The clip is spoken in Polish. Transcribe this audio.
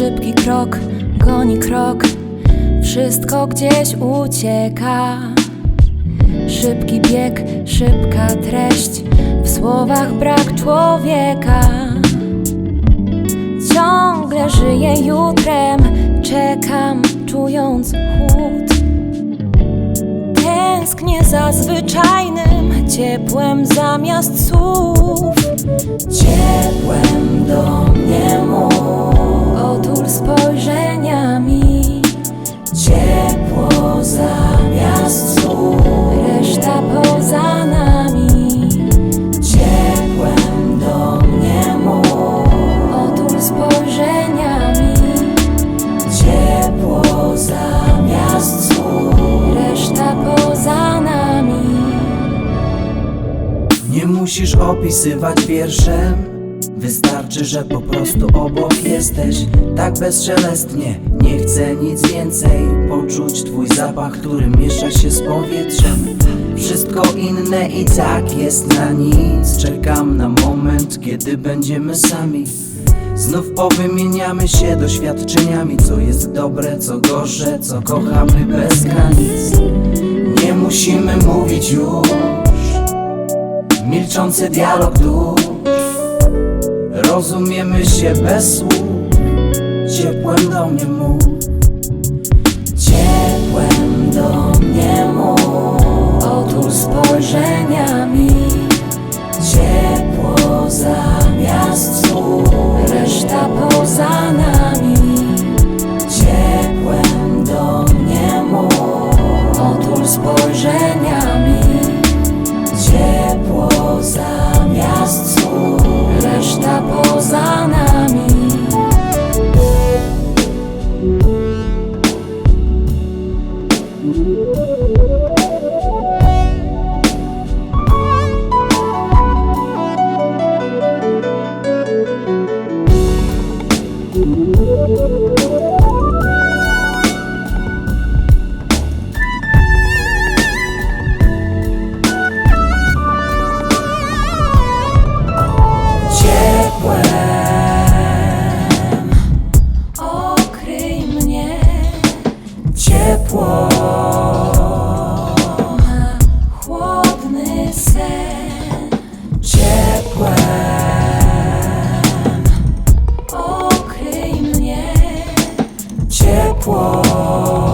Szybki krok, goni krok, wszystko gdzieś ucieka. Szybki bieg, szybka treść, w słowach brak człowieka. Ciągle żyję jutrem, czekam, czując chłód. Tęsknię za zwyczajnym ciepłem zamiast słów. Ciepłem musisz opisywać wierszem. Wystarczy, że po prostu obok jesteś. Tak bezszelestnie, nie chcę nic więcej Poczuć. Twój zapach, który miesza się z powietrzem. Wszystko inne i tak jest na nic. Czekam na moment, kiedy będziemy sami. Znów powymieniamy się doświadczeniami. Co jest dobre, co gorsze, co kochamy bez granic. Nie musimy mówić już Milczący dialog dusz Rozumiemy się bez słów. Ciepłem do mnie Ciepłem. Okryj mnie Ciepło Okryj mnie Ciepło